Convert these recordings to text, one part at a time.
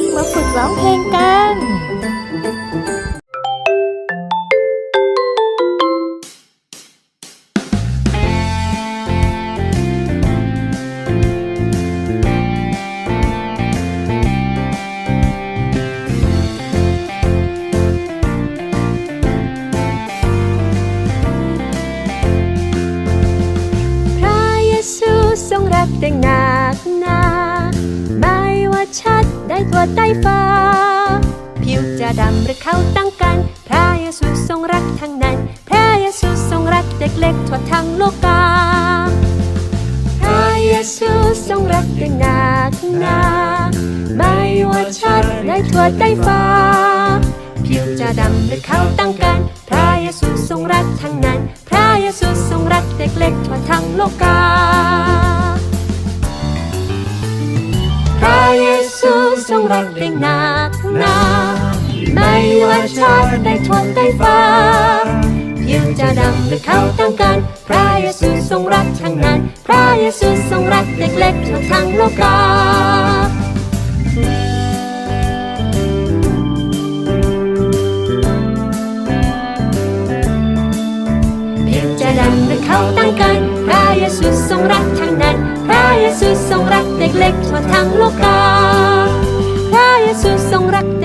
กๆ มาฝึกร้องเพลงกัน ดใต้ฟ้า ผิวจะดำหรือขาวตั้งกัน พระเยซูทรงรักทั้งนั้น พระเยซูทรงรักเด็กเล็กทั่วทั้งโลกา พระเยซูทรงรักดังหนักหนาไม่ว่าชัดได้ทั่วใต้ฟ้า ผิวจะดำหรือขาวตั้งกัน พระเยซูทรงรักทั้งนั้น พระเยซูทรงรักเด็กเล็กทั่วทั้งโลกา ซูทรงรักเด็กหนักหนาไม่ว่าชาติใดทั่วใต้ฟ้าผิวจะดำหรือขาตั้งกันพระเยซูทรงรักทั้งนั้น พระเยซูทรงรักเด็กเล็กทั่วทั้งโลกาผิวจะดำหรือขาตั้งกันพระเยซูทรงรักทั้งนั้น พระเยซูทรงรักเด็กเล็กทั่วทั้งโลกา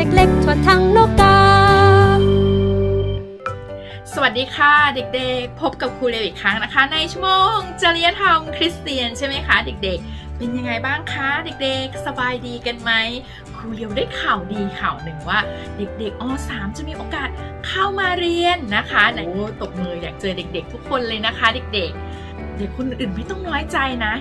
เด็กเล็กทั่วทั้งโลกา สวัสดีค่ะเด็กๆ พบกับครูเลวอีกครั้งนะคะ ในชั่วโมงจริยธรรมคริสเตียนใช่ไหมคะเด็กๆ เป็นยังไงบ้างคะเด็กๆ สบายดีกันไหมครูเลวได้ข่าวดีข่าวหนึ่งว่า เด็กๆอ3จะมีโอกาสเข้ามาเรียนนะคะไหนโอ้ตบมืออยากเจอเด็ก ๆ ทุกคนเลยนะคะ เด็กๆ เด็กคนอื่นไม่ต้องน้อยใจนะ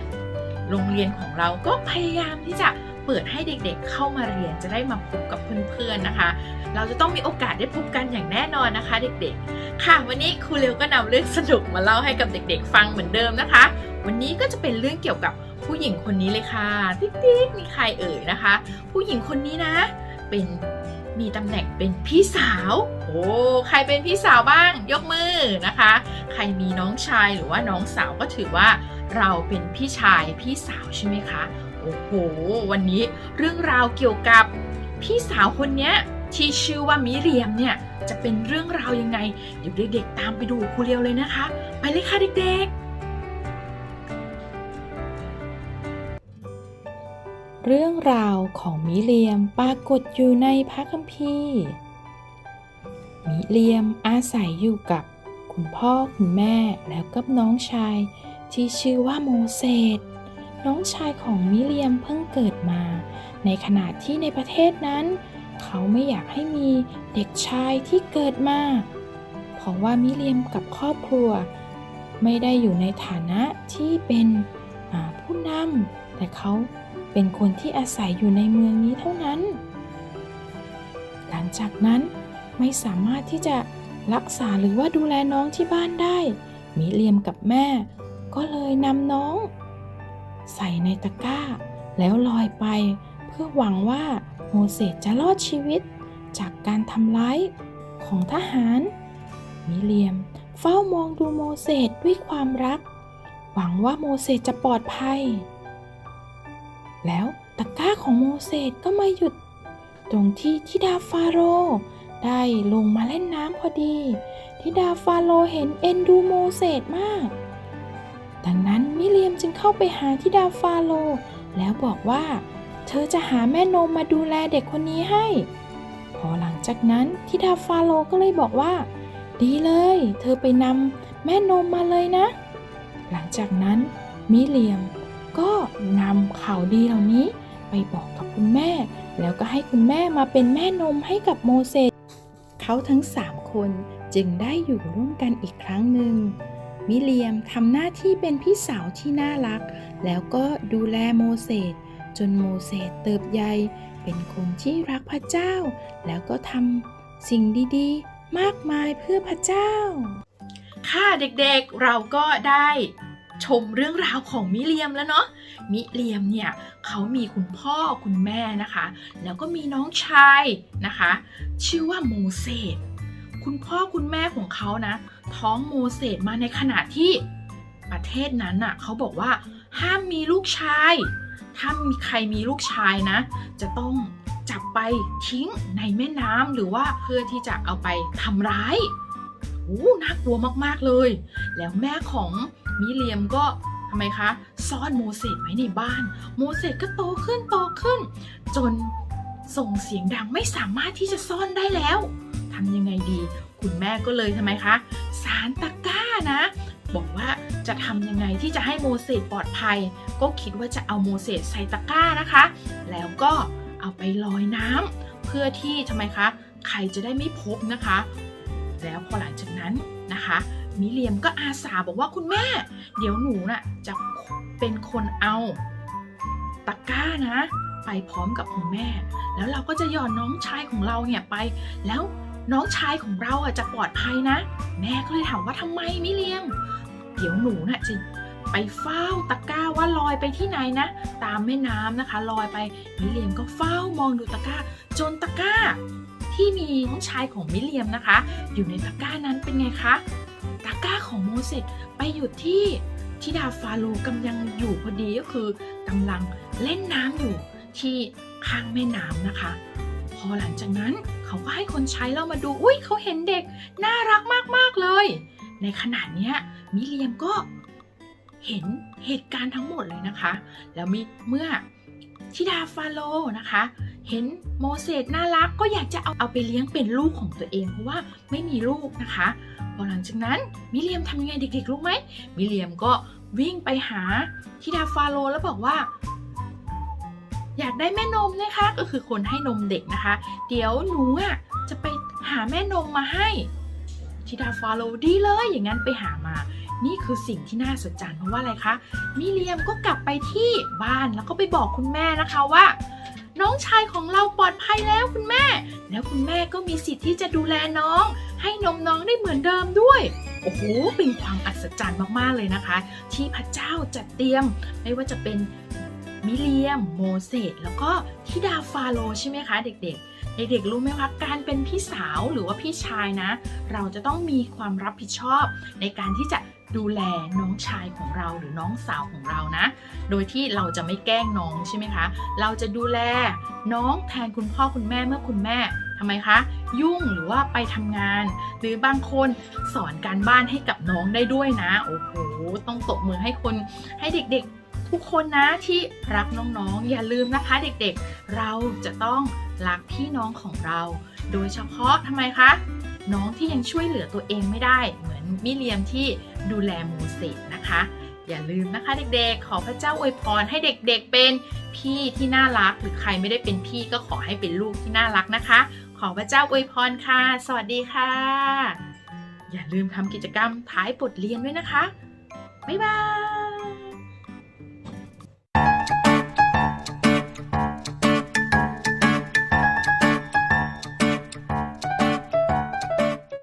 โรงเรียนของเราก็พยายามที่จะ เปิดให้เด็กๆเข้ามาเรียนจะได้มาพบกับเพื่อนๆนะคะ เราจะต้องมีโอกาสได้พบกันอย่างแน่นอนนะคะ เด็กๆ ค่ะวันนี้ครูเร็วก็นำเรื่องสนุกมาเล่าให้กับเด็ก ๆ ฟังเหมือนเดิมนะคะ วันนี้ก็จะเป็นเรื่องเกี่ยวกับผู้หญิงคนนี้เลยค่ะติ๊กๆมีใครเอ่ยนะคะ ผู้หญิงคนนี้นะ เป็นมีตำแหน่งเป็นพี่สาว โอ้ ใครเป็นพี่สาวบ้าง ยกมือนะคะ ใครมีน้องชายหรือว่าน้องสาวก็ถือว่าเราเป็นพี่ชายพี่สาวใช่ไหมคะ โอ้โห วันนี้เรื่องราวเกี่ยวกับพี่สาวคนนี้ที่ชื่อว่ามิเรียมเนี่ยจะเป็นเรื่องราวยังไง เดี๋ยวเด็กๆตามไปดูครูเรียวเลยนะคะ ไปเลยค่ะเด็กๆ เรื่องราวของมิเรียมปรากฏอยู่ในพระคัมภีร์ มิเรียมอาศัยอยู่กับคุณพ่อคุณแม่แล้วก็น้องชายที่ชื่อว่าโมเสส น้องชายของมิเรียมเพิ่งเกิดมา ในขณะที่ในประเทศนั้น เขาไม่อยากให้มีเด็กชายที่เกิดมา เพราะว่ามิเรียมกับครอบครัว ไม่ได้อยู่ในฐานะที่เป็นผู้นำแต่เขาเป็นคนที่อาศัยอยู่ในเมืองนี้เท่านั้น หลังจากนั้นไม่สามารถที่จะรักษาหรือว่าดูแลน้องที่บ้านได้ มิเรียมกับแม่ ก็เลยนำน้อง ใส่ในตะกร้า แล้วลอยไปเพื่อหวังว่าโมเสสจะรอดชีวิตจากการทำร้ายของทหาร มิเรียมเฝ้ามองดูโมเสสด้วยความรัก หวังว่าโมเสสจะปลอดภัย แล้วตะกร้าของโมเสสก็มาหยุด ตรงที่ทิดาฟาโรได้ลงมาเล่นน้ำพอดี ทิดาฟาโรเห็นเอ็นดูโมเสสมาก ดังนั้นมิเรียมจึงเข้าไปหาทิดาฟาโรห์แล้วบอกว่า เธอจะหาแม่นมมาดูแลเด็กคนนี้ให้ พอหลังจากนั้นทิดาฟาโรห์ก็เลยบอกว่า ดีเลย เธอไปนำแม่นมมาเลยนะ หลังจากนั้นมิเรียมก็นำข่าวดีเหล่านี้ไปบอกกับคุณแม่ แล้วก็ให้คุณแม่มาเป็นแม่นมให้กับโมเสสเขาทั้งสามคนจึงได้อยู่ร่วมกันอีกครั้งหนึ่ง มิเรียมทำหน้าที่เป็นพี่สาวที่น่ารัก แล้วก็ดูแลโมเสสจนโมเสสเติบใหญ่เป็นคนที่รักพระเจ้า แล้วก็ทำสิ่งดีๆ มากมายเพื่อพระเจ้า ค่ะเด็กๆเราก็ได้ชมเรื่องราวของมิเรียมแล้วเนาะ มิเรียมเนี่ยเขามีคุณพ่อคุณแม่นะคะ แล้วก็มีน้องชายนะคะ ชื่อว่าโมเสส คุณพ่อคุณแม่ของเขานะ ท้องโมเสสมาในขณะที่ประเทศนั้นน่ะเขาบอกว่า ห้ามมีลูกชาย ถ้ามีใครมีลูกชายนะ จะต้องจับไปทิ้งในแม่น้ำหรือว่าเพื่อที่จะเอาไปทำร้ายโอ้น่ากลัวมากๆเลย แล้วแม่ของมิเรียมก็ทำไมคะ ซ่อนโมเสสไว้ในบ้าน โมเสสก็โตขึ้นโตขึ้น จนส่งเสียงดังไม่สามารถที่จะซ่อนได้แล้ว ทำยังไงดี คุณแม่ก็เลยทำไมคะ สารตะกร้านะ บอกว่าจะทำยังไงที่จะให้โมเสสปลอดภัย ก็คิดว่าจะเอาโมเสสใส่ตะกร้านะคะ แล้วก็เอาไปลอยน้ำเพื่อที่ทำไมคะใครจะได้ไม่พบนะคะ แล้วพอหลังจากนั้นนะคะ มิเรียมก็อาสาบอกว่าคุณแม่ เดี๋ยวหนูน่ะจะเป็นคนเอาตะกร้านะ ไปพร้อมกับคุณแม่ แล้วเราก็จะหย่อนน้องชายของเราเนี่ยไป แล้ว น้องชายของเราอะจะปลอดภัยนะ แม่ก็เลยถามว่าทำไมมิเรียม เดี๋ยวหนูน่ะจะไปเฝ้าตะกร้าว่าลอยไปที่ไหนนะ ตามแม่น้ำนะคะลอยไปมิเรียมก็เฝ้ามองดูตะกร้า จนตะกร้า ที่มีน้องชายของมิเรียมนะคะ อยู่ในตะกร้านั้นเป็นไงคะตะกร้าของโมเสสไปอยู่ที่ที่ดาฟาโรกำลังอยู่พอดีก็คือกำลังเล่นน้ำอยู่ที่ข้างแม่น้ำนะคะ อหลังจากนั้นเขาก็ให้คนใช้เรามาดู อุ้ยเขาเห็นเด็ก น่ารักมาก ๆ เลย ในขณะเนี้ยมิเรียมก็เห็นเหตุการณ์ทั้งหมดเลยนะคะ แล้วมีเมื่อทิดาฟาโรห์นะคะ เห็นโมเสสน่ารักก็อยากจะเอาเอาไปเลี้ยงเป็นลูกของตัวเองเพราะว่าไม่มีลูกนะคะพอหลังจากนั้นมิเรียมทำยังไงเด็กๆรู้ไหมมิเรียมก็วิ่งไปหาทิดาฟาโรห์แล้วบอกว่า อยากได้แม่นมนะคะ ก็คือคนให้นมเด็กนะคะ เดี๋ยวหนูอะจะไปหาแม่นมมาให้ทิดาฟาโรห์ดีเลยอย่างนั้นไปหามา นี่คือสิ่งที่น่าสนใจเพราะว่าอะไรคะ มิเรียมก็กลับไปที่บ้านแล้วก็ไปบอกคุณแม่นะคะว่า น้องชายของเราปลอดภัยแล้วคุณแม่ แล้วคุณแม่ก็มีสิทธิ์ที่จะดูแลน้อง ให้นมน้องได้เหมือนเดิมด้วยโอ้โห เป็นความอัศจรรย์มาก ๆ เลยนะคะ ที่พระเจ้าจัดเตรียมไม่ว่าจะเป็น มิเรียม โมเสสแล้วก็ทิดาฟาโรใช่ไหมคะ เด็กๆ เด็กๆรู้ไหมคะการเป็นพี่สาวหรือว่าพี่ชายนะ เราจะต้องมีความรับผิดชอบ ในการที่จะดูแลน้องชายของเราหรือน้องสาวของเรานะ โดยที่เราจะไม่แกล้งน้องใช่ไหมคะ เราจะดูแลน้องแทนคุณพ่อคุณแม่เมื่อคุณแม่ทำไมคะ ยุ่งหรือว่าไปทำงาน หรือบางคนสอนการบ้านให้กับน้องได้ด้วยนะ โอ้โห ต้องตบมือให้คนให้เด็กๆ ทุกคนนะที่รักน้องๆ อย่าลืมนะคะเด็กๆ เราจะต้องรักพี่น้องของเรา โดยเฉพาะทำไมคะ น้องที่ยังช่วยเหลือตัวเองไม่ได้ เหมือนมิเรียมที่ดูแลโมเสสนะคะ อย่าลืมนะคะเด็กๆ ขอพระเจ้าอวยพรให้เด็กๆ เป็นพี่ที่น่ารัก หรือใครไม่ได้เป็นพี่ก็ขอให้เป็นลูกที่น่ารักนะคะ ขอพระเจ้าอวยพรค่ะ สวัสดีค่ะ อย่าลืมทำกิจกรรมท้ายบทเรียนด้วยนะคะ บ๊ายบาย